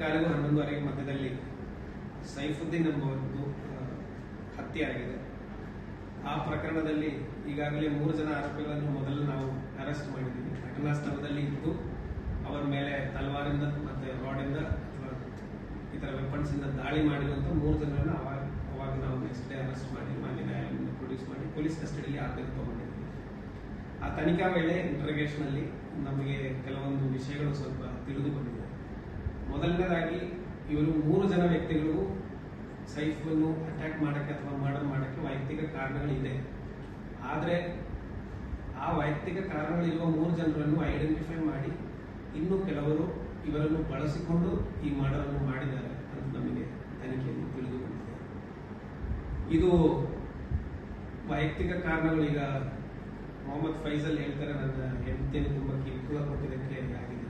ಕಾಲಿಗೂ ಹನ್ನೊಂದುವರೆಗೆ ಮಧ್ಯದಲ್ಲಿ ಸೈಫುದ್ದೀನ್ ಆ, ಹತ್ಯೆ ಆಗಿದೆ ಆ ಪ್ರಕರಣದಲ್ಲಿ ಈಗಾಗಲೇ ಮೂರು ಜನ ಆರೋಪಿಗಳನ್ನು ಮೊದಲು ನಾವು ಅರೆಸ್ಟ್ ಮಾಡಿದ್ದೀವಿ. ಘಟನಾ ಸ್ಥಳದಲ್ಲಿ ಇದ್ದು ಅವರ ಮೇಲೆ ತಲವಾರಿಂದ ಮತ್ತೆ ರಾಡಿಂದ ಅಥವಾ ಇತರ ವೆಪನ್ಸ್ ಇಂದ ದಾಳಿ ಮಾಡಿರುವಂಥ ಮೂರು ಜನರನ್ನು ಅವಾಗ ಅವಾಗ ನಾವು ನೆಕ್ಸ್ಟ್ ಡೇ ಅರೆಸ್ಟ್ ಮಾಡಿ ಮಾನ್ಯ ನ್ಯಾಯಾಲಯದಿಂದ ಪ್ರೊಡ್ಯೂಸ್ ಮಾಡಿ ಪೊಲೀಸ್ ಕಸ್ಟಡಿಯಲ್ಲಿ ಆತಂಕ ತಗೊಂಡಿದ್ದೀವಿ. ಆ ತನಿಖಾ ವೇಳೆ ಇಂಟ್ರಗೇಷನಲ್ಲಿ ನಮಗೆ ಕೆಲವೊಂದು ವಿಷಯಗಳು ಸ್ವಲ್ಪ ತಿಳಿದುಕೊಂಡಿದೆ ಮೊದಲನೇದಾಗಿ ಇವರು ಮೂರು ಜನ ವ್ಯಕ್ತಿಗಳು ಸೈಫನ್ನು ಅಟ್ಯಾಕ್ ಮಾಡೋಕ್ಕೆ ಅಥವಾ ಮರ್ಡರ್ ಮಾಡೋಕ್ಕೆ ವೈಯಕ್ತಿಕ ಕಾರಣಗಳಿದೆ. ಆದರೆ ಆ ವೈಯಕ್ತಿಕ ಕಾರಣಗಳಿರುವ ಮೂರು ಜನರನ್ನು ಐಡೆಂಟಿಫೈ ಮಾಡಿ ಇನ್ನು ಕೆಲವರು ಇವರನ್ನು ಬಳಸಿಕೊಂಡು ಈ ಮರ್ಡರ್ ಅನ್ನು ಮಾಡಿದ್ದಾರೆ ಅಂತ ನಮಗೆ ತನಿಖೆಯಲ್ಲಿ ತಿಳಿದು ಇದು ವೈಯಕ್ತಿಕ ಕಾರಣಗಳು, ಈಗ ಮೊಹಮ್ಮದ್ ಫೈಜಲ್ ಹೇಳ್ತಾರೆ, ನನ್ನ ಹೆಂಡತಿಯನ್ನು ತುಂಬ ಕಿರುಕುಳ ಕೊಟ್ಟಿದ್ದಕ್ಕೆ ಆಗಿದೆ.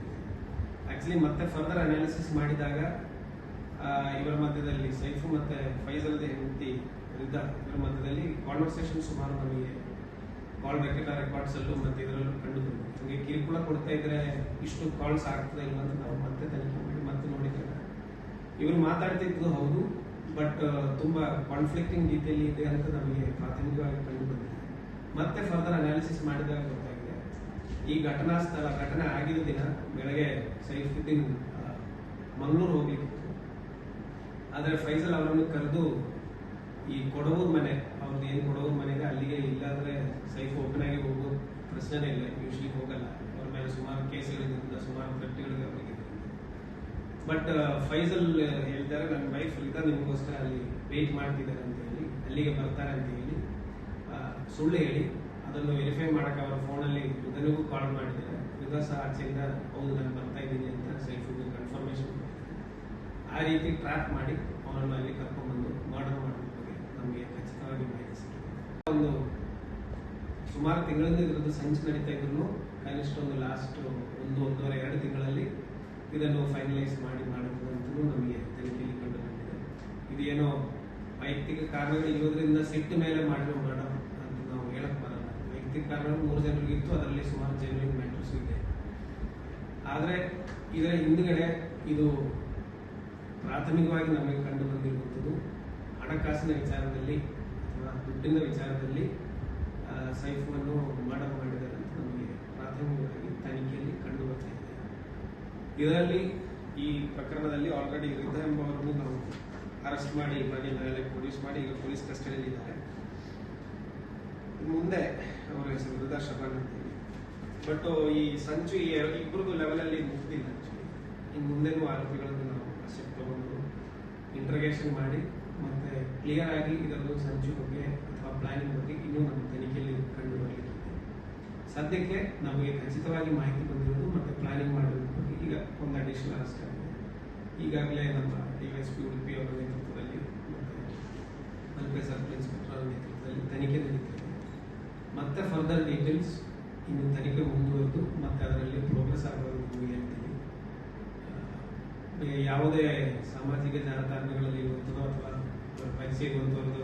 ಆಕ್ಚುಲಿ ಮತ್ತೆ ಫರ್ದರ್ ಅನಾಲಿಸಿಸ್ ಮಾಡಿದಾಗ ಇವರ ಮಧ್ಯದಲ್ಲಿ ಸೈಫು ಮತ್ತೆ ಫೈಜಲ್ದ ಹೆಂಡತಿ ವಿರುದ್ಧ ಇವರ ಮಧ್ಯದಲ್ಲಿ ಕಾನ್ವರ್ಸೇಷನ್ ಸುಮಾರು ನಮಗೆ ಕಾಲ್ ರೆಕಾರ್ಡ್ ರೆಕಾರ್ಡ್ಸಲ್ಲೂ ಮತ್ತೆ ಇದರಲ್ಲೂ ಕಂಡು ನಮಗೆ ಕಿರುಕುಳ ಕೊಡ್ತಾ ಇದ್ರೆ ಇಷ್ಟು ಕಾಲ್ಸ್ ಆಗ್ತದೆ ಇಲ್ಲ ಅಂತ ನಾವು ಮತ್ತೆ ತನಿಖೆ ಮಾಡಿ ಮತ್ತೆ ನೋಡಿದಾಗ ಇವರು ಮಾತಾಡ್ತಿದ್ದು ಹೌದು ಬಟ್ ತುಂಬ ಕಾನ್ಫ್ಲಿಕ್ಟಿಂಗ್ ರೀತಿಯಲ್ಲಿ ಇದೆ ಅಂತ ನಮಗೆ ಪ್ರಾಥಮಿಕವಾಗಿ ಕಂಡು ಬಂದಿದೆ. ಮತ್ತೆ ಫರ್ದರ್ ಅನಾಲಿಸಿಸ್ ಮಾಡಿದಾಗ ಈ ಘಟನಾ ಸ್ಥಳ, ಘಟನೆ ಆಗಿರೋ ದಿನ ಬೆಳಗ್ಗೆ ಸೈಫುದ್ದೀನ್ ಮಂಗಳೂರು ಹೋಗಿ ಆದರೆ ಫೈಸಲ್ ಅವರನ್ನು ಕರೆದು ಈ ಕೊಡವೂರ್ ಮನೆ ಅವ್ರದ್ದು ಏನು ಕೊಡವೂರ್ ಮನೆ ಇದೆ ಅಲ್ಲಿಗೆ ಇಲ್ಲಾದರೆ ಸೈಫ್ ಆಗಿ ಹೋಗೋ ಪ್ರಶ್ನೆನೇ ಇಲ್ಲ ಯೂಶ್ವಲಿ ಹೋಗಲ್ಲ. ಅವ್ರ ಮೇಲೆ ಸುಮಾರು ಕೇಸ್ಗಳಿಂದ ಸುಮಾರು ಥ್ರೆಟ್ಗಳಿಗೆ ಅವರಿಗೆ ಬಟ್ ಫೈಸಲ್ ಹೇಳ್ತಾರೆ, ನನ್ನ ವೈಫ್ ರಿತಾ ನಿಮಗೋಸ್ಕರ ಅಲ್ಲಿ ವೇಟ್ ಮಾಡ್ತಿದ್ದಾರೆ ಅಂತ ಹೇಳಿ, ಅಲ್ಲಿಗೆ ಬರ್ತಾರೆ ಅಂತ ಹೇಳಿ ಸುಳ್ಳು ಹೇಳಿ ಅದನ್ನು ವೆರಿಫೈ ಮಾಡಕ್ಕೆ ಅವರ ಫೋನಲ್ಲಿ ರಿದನಿಗೂ ಕಾಲ್ ಮಾಡಿದ್ದಾರೆ. ರಿದಾ ಸಹ ಆಚೆಯಿಂದ ಹೌದು ನಾನು ಬರ್ತಾ ಇದ್ದೀನಿ ಅಂತ ಸೈಫಿಗೆ ಕನ್ಫರ್ಮೇಶನ್ ಆ ರೀತಿ ಟ್ರ್ಯಾಕ್ ಮಾಡಿ ಅವರನ್ನು ಅಲ್ಲಿ ಕರ್ಕೊಂಡ್ಬಂದು ಮರ್ಡರ್ ಮಾಡೋದ್ರ ಬಗ್ಗೆ ನಮಗೆ ಖಚಿತವಾಗಿ ಮಾಹಿತಿ ಸಿಕ್ಕಿದೆ. ಒಂದು ಸುಮಾರು ತಿಂಗಳಿಂದ ಇದರದ್ದು ಸಂಚು ನಡೀತಾ ಇದ್ರು ಕನಿಷ್ಠ ಒಂದು ಲಾಸ್ಟ್ ಒಂದು ಒಂದೂವರೆ, ಎರಡು ತಿಂಗಳಲ್ಲಿ ಇದನ್ನು ಫೈನಲೈಸ್ ಮಾಡಿ ಮಾಡಿದ್ರು ನಮಗೆ ತನಿಖೆಯಲ್ಲಿ ಕಂಡು ಬಂದಿದೆ ಇದೇನೋ ವೈಯಕ್ತಿಕ ಕಾರಣಗಳು ಇರೋದ್ರಿಂದ ಸಿಟ್ಟು ಮೇಲೆ ಮಾಡಿರೋ ಮರ್ಡರ್ ಅಂತ ನಾವು ಹೇಳಕ್ ಬರಲ್ಲ ವೈಯಕ್ತಿಕ ಕಾರ್ಡ್ ಮೂರು ಜನರಿಗಿತ್ತು ಅದರಲ್ಲಿ ಸುಮಾರು ಜೆನ್ಯೂನ್ ಮ್ಯಾಟರ್ಸ್ ಇದೆ. ಆದರೆ ಇದರ ಹಿಂದುಗಡೆ ಇದು ಪ್ರಾಥಮಿಕವಾಗಿ ನಮಗೆ ಕಂಡು ಬಂದಿರುವಂಥದ್ದು ಹಣಕಾಸಿನ ವಿಚಾರದಲ್ಲಿ ಅಥವಾ ದುಡ್ಡಿನ ವಿಚಾರದಲ್ಲಿ ಸೈಫನ್ನು ಮಾಡ ಮಾಡಿದ್ದಾರೆ ಅಂತ ನಮಗೆ ಪ್ರಾಥಮಿಕವಾಗಿ ತನಿಖೆಯಲ್ಲಿ ಕಂಡು ಬರ್ತಾ ಇದೆ. ಇದರಲ್ಲಿ ಈ ಪ್ರಕರಣದಲ್ಲಿ ಆಲ್ರೆಡಿ ರಿತಾ ಎಂಬವರನ್ನು ನಾವು ಅರೆಸ್ಟ್ ಮಾಡಿ ಮಾನ್ಯ ನ್ಯಾಯಾಲಯಕ್ಕೆ ಪೊಲೀಸ್ ಮಾಡಿ, ಈಗ ಪೊಲೀಸ್ ಕಸ್ಟಡಿಯಲ್ಲಿ ಇದ್ದಾರೆ ಮುಂದೆ ಅವರ ಹೆಸರು ಶಬಾನ್ ಬಟ್ ಈ ಸಂಚು ಈ ಇಬ್ಬರದು ಲೆವೆಲಲ್ಲಿ ಮುಗ್ದಿಲ್ಲ ಆ್ಯಕ್ಚುಲಿ ಇನ್ನು ಮುಂದೆನೂ ಆರೋಪಿಗಳನ್ನು ನಾವು ಅಸೆಪ್ಟ್ ತಗೊಂಡು ಇಂಟ್ರಗೇಷನ್ ಮಾಡಿ ಮತ್ತೆ ಕ್ಲಿಯರ್ ಆಗಿ ಇದರದ್ದು ಸಂಚು ಬಗ್ಗೆ ಅಥವಾ ಪ್ಲಾನಿಂಗ್ ಬಗ್ಗೆ ಇನ್ನೂ ನಮ್ಮ ತನಿಖೆಯಲ್ಲಿ ಕಂಡು ಬರಲಿಕ್ಕಿದೆ ಸದ್ಯಕ್ಕೆ ನಮಗೆ ಖಚಿತವಾಗಿ ಮಾಹಿತಿ ಬಂದಿರೋದು ಮತ್ತೆ ಪ್ಲಾನಿಂಗ್ ಮಾಡೋದ್ರ ಬಗ್ಗೆ ಈಗ ಒಂದು ಅಡಿಷನಲ್ ಅರೆಸ್ಟ್ ಆಗಿದೆ ಈಗಾಗಲೇ ನಮ್ಮ ಡಿ ಎಸ್ ಪಿ ಉಡುಪಿ ಅವರ ನೇತೃತ್ವದಲ್ಲಿ ಮತ್ತು ಮಲ್ಪೆ ಸಬ್ ಇನ್ಸ್ಪೆಕ್ಟರ್ ಅವರ ನೇತೃತ್ವದಲ್ಲಿ ತನಿಖೆ ಮತ್ತೆ ಫರ್ದರ್ ಡೀಟೇಲ್ಸ್ ಇನ್ನು ತನಿಖೆ ಮುಂದುವರೆದು ಮತ್ತೆ ಅದರಲ್ಲಿ ಪ್ರೋಗ್ರೆಸ್ ಆಗೋದು ಹೇಳ್ತೀವಿ ಯಾವುದೇ ಸಾಮಾಜಿಕ ಜಾಲತಾಣಗಳಲ್ಲಿ ಇರುವಂಥದ್ದು ಅಥವಾ ಪರಿಚಯ ಇರುವಂಥದ್ದು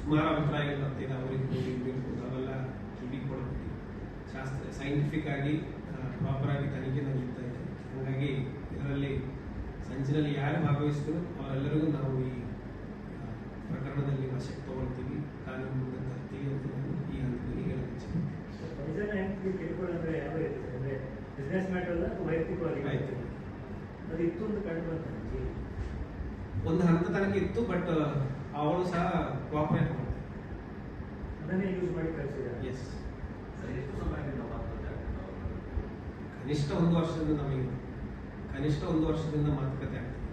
ಸುಮಾರು ಅಭಿಪ್ರಾಯಗಳು ಬರ್ತಿದೆ ಅವರಿಗೆ ಅವೆಲ್ಲ ಕಿವಿ ಕೊಡುತ್ತೆ ಶಾಸ್ತ್ರ ಸೈಂಟಿಫಿಕ್ ಆಗಿ ಪ್ರಾಪರ್ ಆಗಿ ತನಿಖೆ ನಡೀತಾ ಇದೆ. ಹಾಗಾಗಿ ಇದರಲ್ಲಿ ಸಂಚಿನಲ್ಲಿ ಯಾರು ಭಾಗವಹಿಸಿದ್ರು ಅವರೆಲ್ಲರಿಗೂ ನಾವು ಈ ಪ್ರಕರಣದಲ್ಲಿ ವಶಕ್ಕೆ ತಗೊಳ್ತೀವಿ. ಕಾನೂನು ಮುಂದೆ ತರ್ತೀವಿ ಅಂತ ಈ ಹಂತದಲ್ಲಿ ಬಿಸ್ನೆಸ್ ಮ್ಯಾಟರ್ ಅಲ್ಲ ವೈಯಕ್ತಿಕವಾಗಿ ಆಯ್ತು. ಅದು ಇತ್ತು ಅಂತ ಕಂಡು ಬಂತ ಒಂದು ಹಂತ ತನಕ ಇತ್ತು ಬಟ್ ಅವಳು ಸಹ ಕೋಆಪರೇಟ್ ಮಾಡ್ತಾರೆ ಅದನ್ನೇ ಯೂಸ್ ಮಾಡಿ ಕಳಿಸಿದ್ದಾರೆ ಎಸ್ ಕನಿಷ್ಠ ಒಂದು ವರ್ಷದಿಂದ ನಮಗೆ ಕನಿಷ್ಠ ಒಂದು ವರ್ಷದಿಂದ ಮಾತುಕತೆ ಆಗ್ತದೆ.